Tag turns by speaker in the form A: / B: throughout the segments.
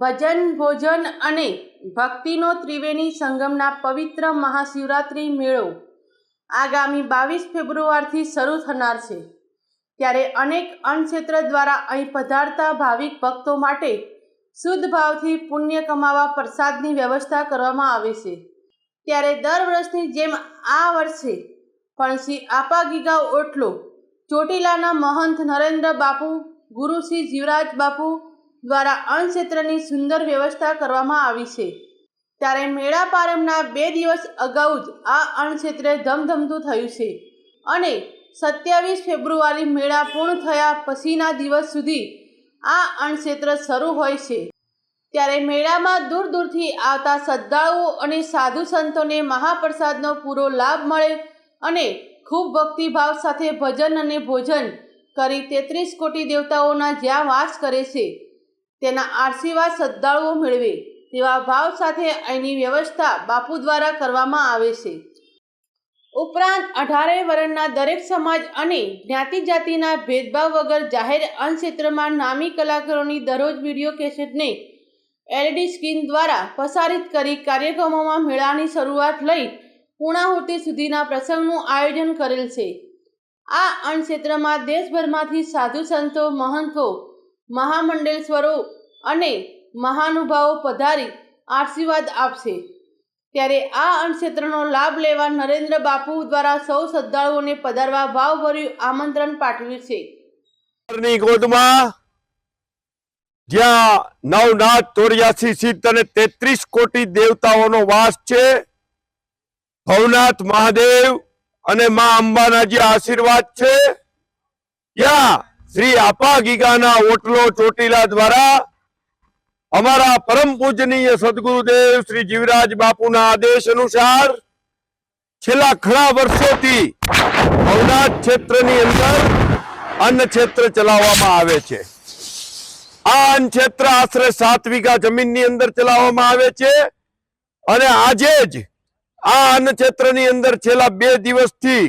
A: ભજન, ભોજન અને ભક્તિનો ત્રિવેણી સંગમના પવિત્ર મહાશિવરાત્રિ મેળો આગામી બાવીસ ફેબ્રુઆરીથી શરૂ થનાર છે. ત્યારે અનેક અન્નક્ષેત્ર દ્વારા અહીં પધારતા ભાવિક ભક્તો માટે શુદ્ધ ભાવથી પુણ્ય કમાવા પ્રસાદની વ્યવસ્થા કરવામાં આવે છે. ત્યારે દર વર્ષની જેમ આ વર્ષે પણ શ્રી આપા ગીગા ઓટલો ચોટીલાના મહંત નરેન્દ્ર બાપુ, ગુરુ શ્રી જીવરાજ બાપુ દ્વારા અન્નક્ષેત્રની સુંદર વ્યવસ્થા કરવામાં આવી છે. ત્યારે મેળા પ્રારંભના બે દિવસ અગાઉ જ આ અન્નક્ષેત્રે ધમધમતું થયું છે અને સત્યાવીસ ફેબ્રુઆરી મેળા પૂર્ણ થયા પછીના દિવસ સુધી આ અન્નક્ષેત્ર શરૂ હોય છે. ત્યારે મેળામાં દૂર દૂરથી આવતા શ્રદ્ધાળુઓ અને સાધુ સંતોને મહાપ્રસાદનો પૂરો લાભ મળે અને ખૂબ ભક્તિભાવ સાથે ભજન અને ભોજન કરી તેત્રીસ કોટી દેવતાઓના જ્યાં વાસ કરે છે. તેના આશીર્વાદ શ્રદ્ધાળુઓ મેળવે તેવા ભાવ સાથે અહીંની વ્યવસ્થા બાપુ દ્વારા કરવામાં આવે છે. ઉપરાંત અઢારેય વર્ણના દરેક સમાજ અને જ્ઞાતિ જાતિના ભેદભાવ વગર જાહેર અન્નક્ષેત્રમાં નામી કલાકારોની દરરોજ વીડિયો કેસેટને એલઈડી સ્ક્રીન દ્વારા પ્રસારિત કરી કાર્યક્રમોમાં મેળાની શરૂઆત લઈ પૂર્ણાહુતિ સુધીના પ્રસંગનું આયોજન કરેલ છે. આ અન્નક્ષેત્રમાં દેશભરમાંથી સાધુ સંતો, મહંતો મહામંડલેશ્વરો અને મહાનુભાવો પધારી આશીર્વાદ આપશે. ત્યારે આ અન્નક્ષેત્રનો લાભ લેવા નરેન્દ્ર બાપુ દ્વારા સૌ શ્રદ્ધાળુઓને પધારવા ભાવભર્યું આમંત્રણ પાઠવ્યું છે.
B: જ્યાં નવનાથ ચોર્યાસી સિદ્ધ અને તેત્રીસ કોટી દેવતાઓનો વાસ છે, ભવનાથ મહાદેવ અને મા અંબાના જે આશીર્વાદ છે. ત્યાં શ્રી આપા ગીગાના ઓટલો ચોટીલા દ્વારા અમારા પરમ પૂજનીય સદગુરુદેવ શ્રી જીવરાજ બાપુના આદેશ અનુસાર છેલ્લા ઘણા વર્ષોથી ભવનાથ ક્ષેત્રની અંદર અન્ન ક્ષેત્ર ચલાવવામાં આવે છે. આ અન્ન ક્ષેત્ર આશરે સાત વીઘા જમીનની અંદર ચલાવવામાં આવે છે અને આજે જ આ અન્ન ક્ષેત્રની અંદર છેલ્લા બે દિવસથી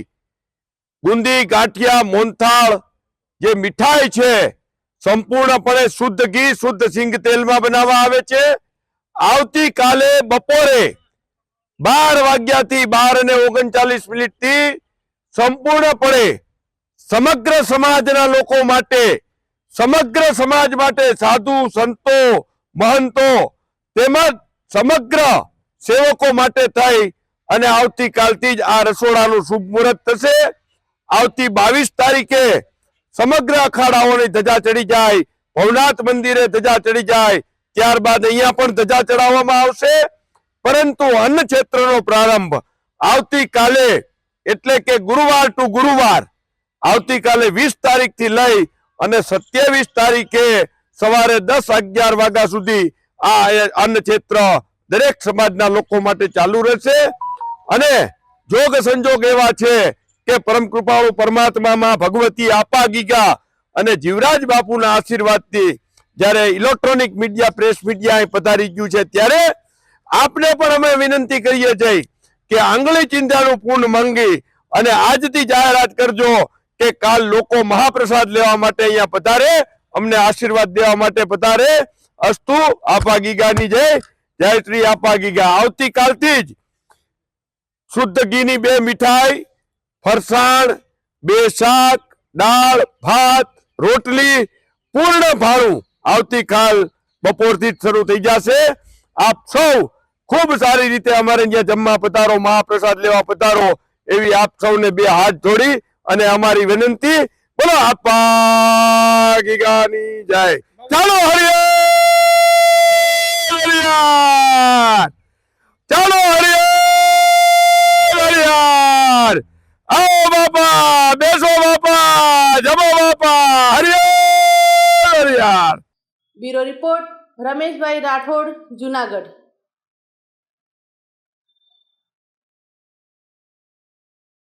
B: ગુંદી, ગાંઠિયા મોનથાળ જે મીઠાઈ છે, સંપૂર્ણપણે શુદ્ધ ઘી, શુદ્ધ સિંગ તેલમાં બનાવવા આવે છે. આવતીકાલે બપોરે બાર વાગ્યાથી બાર અને ઓગણચાલીસ મિનિટથી સંપૂર્ણપણે સમગ્ર સમાજના લોકો માટે, સમગ્ર સમાજ માટે સાધુ, સંતો, મહંતો તેમજ સમગ્ર સેવકો માટે થઈ અને આવતીકાલથી જ આ રસોડાનું શુભ મુહૂર્ત થશે. આવતી બાવીસ તારીખે સમગ્ર અખાડાઓની ધજા ચડી જાય, ભવનાથ મંદિરે ધજા ચડી જાય, ત્યારબાદ અહીંયા પણ ધજા ચડાવવામાં આવશે. પરંતુ અન્ન ક્ષેત્રનો પ્રારંભ આવતીકાલે, એટલે કે ગુરુવાર ટુ ગુરુવાર, આવતીકાલે વીસ તારીખથી લઈ અને સત્યાવીસ તારીખે સવારે દસ અગિયાર વાગ્યા સુધી આ અન્ન ક્ષેત્ર દરેક સમાજના લોકો માટે ચાલુ રહેશે. અને જોગ સંજોગ એવા છે કે પરમ કૃપાળુ પરમાત્મામાં ભગવતી આપા ગીગા અને જીવરાજ બાપુના આશીર્વાદથી જ્યારે ઇલેક્ટ્રોનિક મીડિયા, પ્રેસ મીડિયા પધારી ગયું છે, ત્યારે આપને પણ અમે વિનંતી કરીએ છીએ કે આંગળી ચિંતાનું પૂર્ણ માંગી અને આજથી જાહેરાત કરજો કે કાલ લોકો મહાપ્રસાદ લેવા માટે અહીંયા પધારે, અમને આશીર્વાદ દેવા માટે પધારે. અસ્તુ આપા ગીગાની જય જય શ્રી આપા ગીગા આવતીકાલથી જ શુદ્ધ ઘીની બે મીઠાઈ ફરસાણ, બે શાક, દાળ, ભાત, રોટલી, પૂર્ણ ભાણું આવતીકાલ બપોરથી શરૂ થઈ જશે. આપ સૌ ખૂબ સારી રીતે અમારે અહીંયા જમવા પધારો, મહાપ્રસાદ લેવા પધારો એવી આપ સૌને બે હાથ જોડી અને અમારી વિનંતી, બોલો, આપા ગીગાની જય. ચાલો હરિયર ચાલો હરિયર બાપા બેસો બાપા જમો બાપા હરિયર
A: બ્યુરો રિપોર્ટ રમેશભાઈ રાઠોડ જુનાગઢ.